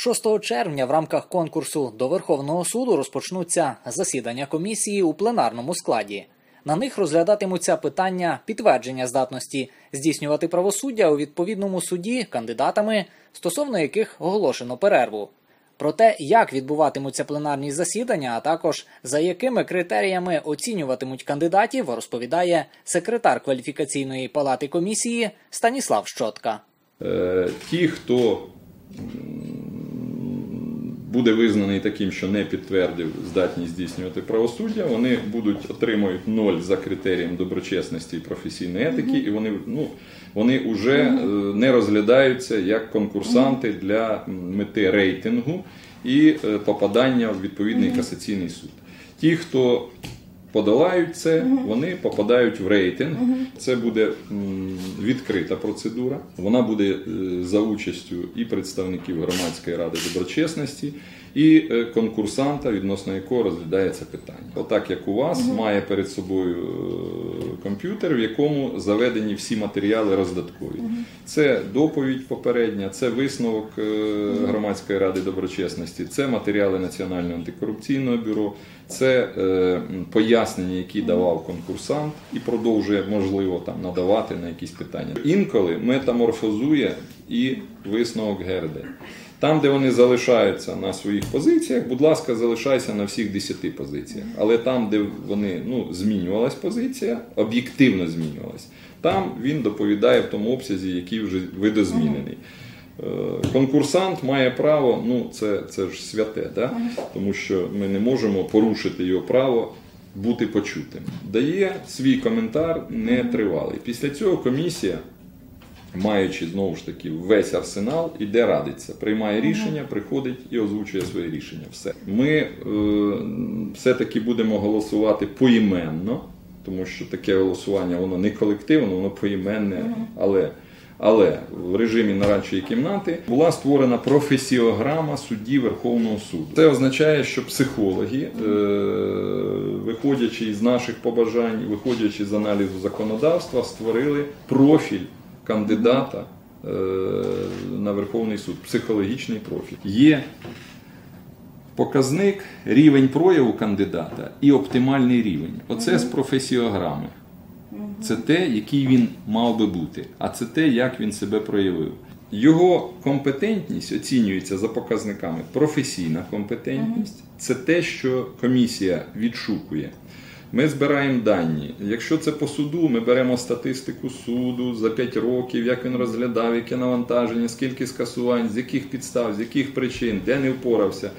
6 червня в рамках конкурсу до Верховного суду розпочнуться засідання комісії у пленарному складі. На них розглядатимуться питання підтвердження здатності здійснювати правосуддя у відповідному суді кандидатами, стосовно яких оголошено перерву. Про те, як відбуватимуться пленарні засідання, а також за якими критеріями оцінюватимуть кандидатів, розповідає секретар кваліфікаційної палати комісії Станіслав Щотка. Е, Ті, хто буде визнаний таким, що не підтвердив здатність здійснювати правосуддя, вони будуть отримують ноль за критерієм доброчесності і професійної етики, і вони ну вони вже е, не розглядаються як конкурсанти для мети рейтингу і е, попадання в відповідний касаційний суд. Ті, хто подолають це, вони попадають в рейтинг. Це буде відкрита процедура. Вона буде е, за участю і представників громадської ради доброчесності, і е, конкурсанта, відносно якого розглядається питання. Отак як у вас має перед собою е, комп'ютер, в якому заведені всі матеріали роздаткові. Це доповідь попередня, це висновок громадської ради доброчесності, це матеріали Національного антикорупційного бюро, це м, пояснення, які давав конкурсант, і продовжує можливо там надавати на якісь питання. Інколи метаморфозує і висновок ГРД. Там, де вони залишаються на своїх позиціях, будь ласка, залишайся на всіх 10 позиціях. Але там, де вони ну, змінювалась позиція, об'єктивно змінювалась, там він доповідає в тому обсязі, який вже видозмінений. Е, Конкурсант має право, ну це, це ж святе, да? тому що ми не можемо порушити його право бути почутим. Дає свій коментар нетривалий. Після цього комісія маючи знову ж таки весь арсенал, іде радиться, приймає рішення, приходить і озвучує своє рішення. Все. Ми е, все-таки будемо голосувати поіменно, тому що таке голосування воно не колективне, воно поіменне, але. Але в режимі нарадчої кімнати була створена професіограма судді Верховного суду. Це означає, що психологи, е, виходячи із наших побажань, виходячи з аналізу законодавства, створили профіль кандидата е, на Верховний суд, психологічний профіль. Є показник рівень прояву кандидата і оптимальний рівень. Оце з професіограми. Це те, який він мав би бути, а це те, як він себе проявив. Його компетентність оцінюється за показниками. Професійна компетентність це те, що комісія відшукує. Ми збираємо дані. Якщо це по суду, ми беремо статистику суду за 5 років, як він розглядав, яке навантаження, скільки скасувань, з яких підстав, з яких причин, де не впорався,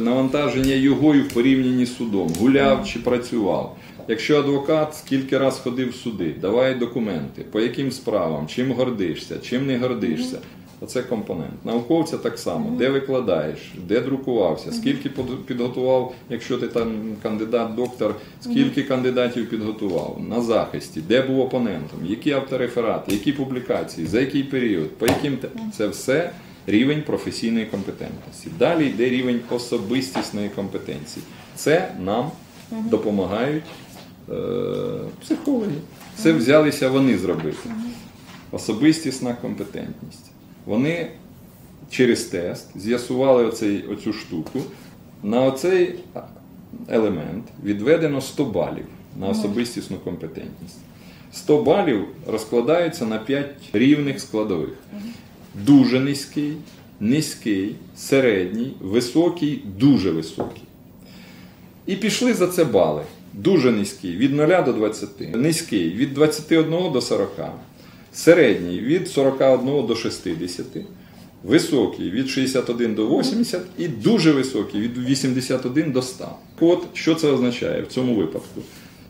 навантаження його і в порівнянні з судом, гуляв чи працював. Якщо адвокат скільки раз ходив в суди, давай документи, по яким справам, чим гордишся, чим не гордишся. Оце компонент. Науковця так само, де викладаєш, де друкувався, скільки підготував, якщо ти там кандидат, доктор, скільки кандидатів підготував? На захисті, де був опонентом, які автореферати, які публікації, за який період, по яким те- це все рівень професійної компетентності. Далі йде рівень особистісної компетенції. Це нам допомагають е, психологи. Це взялися вони зробити. Особистісна компетентність. Вони через тест з'ясували оцю штуку. На оцей елемент відведено 100 балів на особистісну компетентність. 100 балів розкладаються на 5 рівних складових. Дуже низький, низький, середній, високий, дуже високий. І пішли за це бали. Дуже низький від 0 до 20, низький від 21 до 40, середній від 41 до 60, високий від 61 до 80 і дуже високий від 81 до 100. От що це означає в цьому випадку?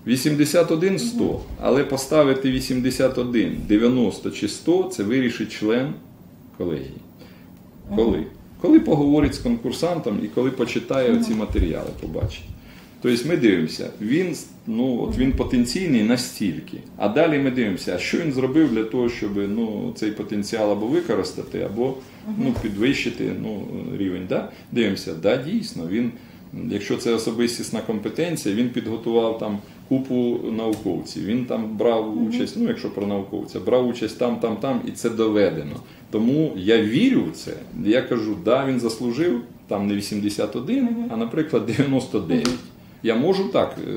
81 100, але поставити 81, 90 чи 100 це вирішить член колегії. Коли? Коли поговорить з конкурсантом і коли почитає ці матеріали, побачить. Тобто ми дивимося, він, ну, от він потенційний настільки. А далі ми дивимося, що він зробив для того, щоб ну, цей потенціал або використати, або ну, підвищити ну, рівень. Да? Дивимося, да, дійсно, він, якщо це особистісна компетенція, він підготував там купу науковців. Він там брав участь, ну якщо про науковця, брав участь там, там, там, і це доведено. Тому я вірю в це. Я кажу, да, він заслужив там не 81, а наприклад 99. Я можу так е,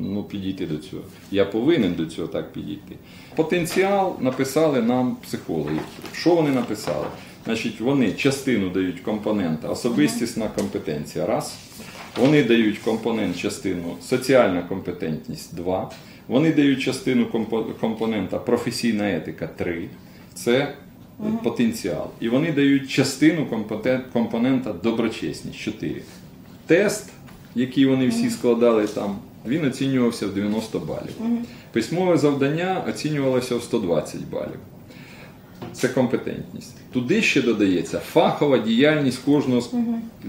ну, підійти до цього. Я повинен до цього так підійти. Потенціал написали нам психологи. Що вони написали? Значить, вони частину дають компонента особистісна компетенція. Раз. Вони дають компонент частину соціальна компетентність 2. Вони дають частину компонента професійна етика 3. Це потенціал. І вони дають частину компонента доброчесність 4. Тест, який вони всі складали там, він оцінювався в 90 балів. Письмове завдання оцінювалося в 120 балів. Це компетентність. Туди ще додається фахова діяльність кожного з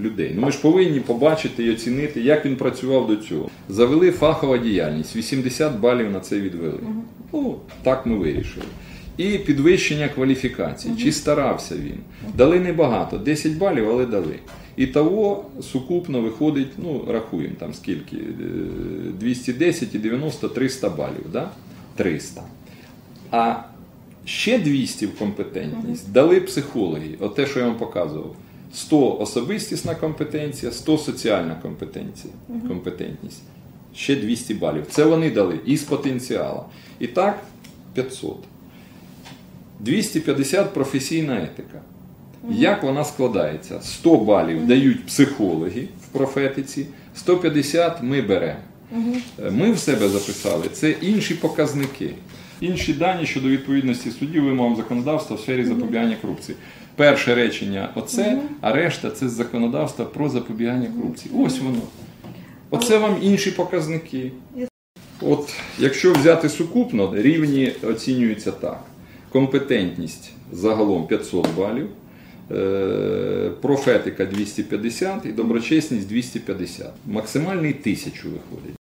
людей. Ну ми ж повинні побачити і оцінити, як він працював до цього. Завели фахова діяльність, 80 балів на це відвели. Ну, так ми вирішили. І підвищення кваліфікації. Чи старався він? Дали небагато, 10 балів, але дали. І того сукупно виходить, ну рахуємо там скільки, е, 210 і 90, 300 балів. Да? 300. А ще 200 в компетентність дали психологи. От те, що я вам показував. 100 особистісна компетенція, 100 соціальна компетенція, компетентність. Ще 200 балів. Це вони дали із потенціалу. І так 500. 250 професійна етика. Як вона складається? 100 балів дають психологи в профетиці, 150 ми беремо. Ми в себе записали це інші показники. Інші дані щодо відповідності суддів вимогам законодавства в сфері запобігання корупції. Перше речення оце, а решта це з законодавства про запобігання корупції. Ось воно. Оце вам інші показники. От, якщо взяти сукупно, рівні оцінюються так: компетентність загалом 500 балів, е, профетика 250 і доброчесність 250. Максимальний 1000 виходить.